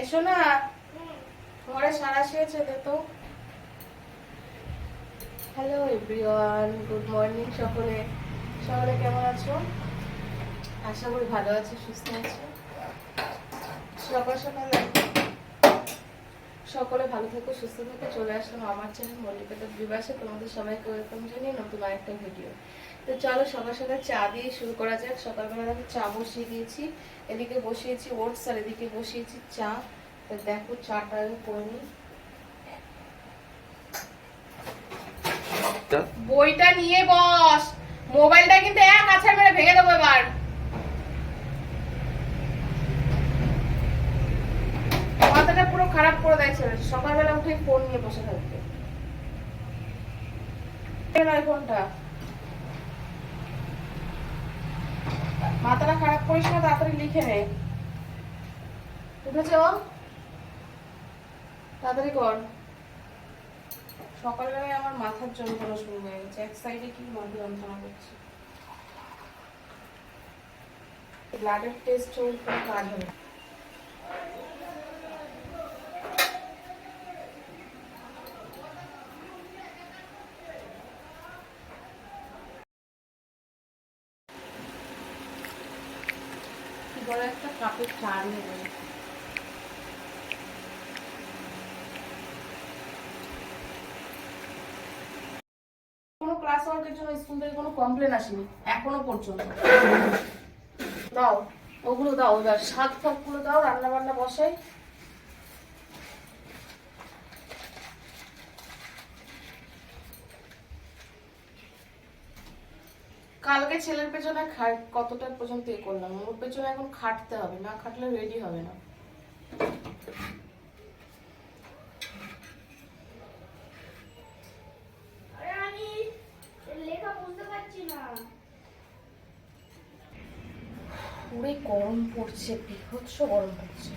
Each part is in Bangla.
এসো না ঘরে সারা শুয়েছে দে তো। হ্যালো এভরিওয়ান গুড মর্নিং সকলে। সকলে কেমন আছো? আশা করি ভালো আছো, সুস্থ আছো। সকাল সকাল সকলে ভালো থেকো সুস্থ থেকো। চলে আসলাম আমার চ্যানেল মল্লিকাতা বিবাসে। তোমাদের সবাইকে ওয়েলকাম জানিয়ে নতুন আরেকটা ভিডিও তো চলো সকাল সকাল চা দিয়ে শুরু করা যাক। সকালবেলা চা বসিয়ে দিয়েছি। এদিকে বসিয়েছি ওটস আর এদিকে বসিয়েছি চা। তো দেখো চাটা আমি করে নিই। বইটা নিয়ে বস। মোবাইলটা কিন্তু এক আছে মেরে ভেঙে দেবো এবার। মাথাটা পুরো খারাপ করে দেয় ছেলে সকালবেলা উঠে ফোন নিয়ে বসে থাকবে। ফোনটা মাথাটা খারাপ করিস না, তাড়াতাড়ি লিখে নে। উঠেছে তাড়াতাড়ি কর। সকালবেলায় আমার মাথার যন্ত্রণা শুরু হয়ে গেছে। এক সাইডে কি মাথা যন্ত্রণা করছে? ব্লাডের টেস্ট চলছে কাজ হবে বড় একটা কাপের চা নিয়ে কোনো ক্লাস ওয়ার্কের জন্য স্কুল থেকে কোনো কমপ্লেন আসেনি, এখনও পর্যন্ত। দাও। ওগুলো দাও এবার শাক ফাকগুলো দাও রান্না বান্না বসাই কালকে ছেলের পেছনে কতটা পর্যন্ত এ করলাম? ওর পেছনে এখন খাটতে হবে না খাটলে রেডি হবে না। পুরোই গরম পড়ছে বিভৎস গরম পড়ছে।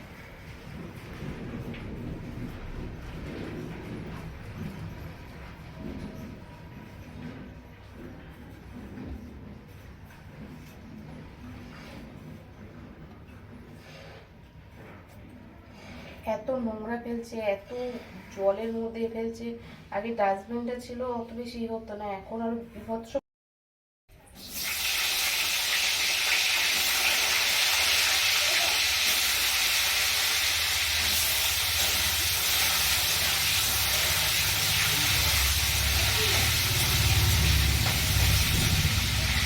এত নোংরা ফেলছে, এত জলের মধ্যে ফেলছে। আগে ডাস্টবিনটা ছিল, অত বেশি হতো না, এখন আরও বিভৎস।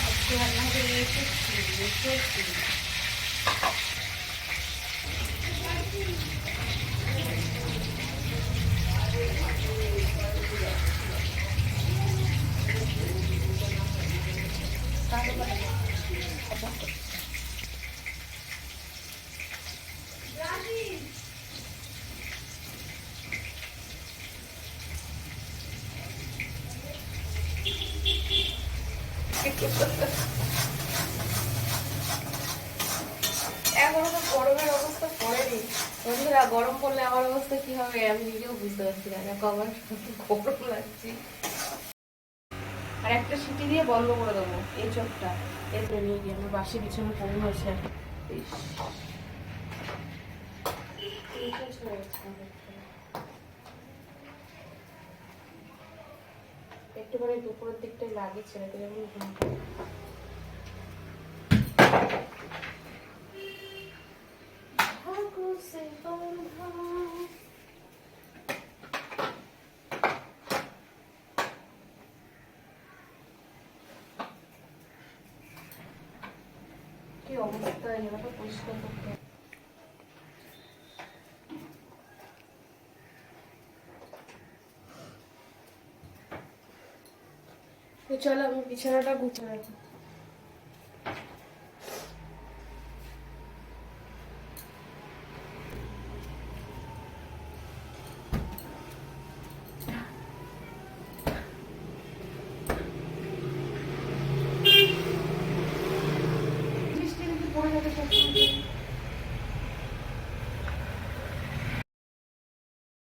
আজকে রান্না এখনও তো গরমের অবস্থা পড়েনি। বন্ধুরা, গরম পড়লে আমার অবস্থা কি হবে আমি নিজেও বুঝতে পারছি না। আমার গরম লাগছে। আর একটা সিটি দিয়ে বন্ধ করে দেবো, এই চোখটা। এরপরে নিয়ে গিয়ে আমার বাসি বিছানা পড়ে হয়েছে একটা। একটুখানি দুপুরের দিকটাই লাগে যখন ঘুম কি অবস্থা এগুলোকে পরিষ্কার করতে। চলো আমি বিছানাটা গুছিয়ে রাখি ピンピン!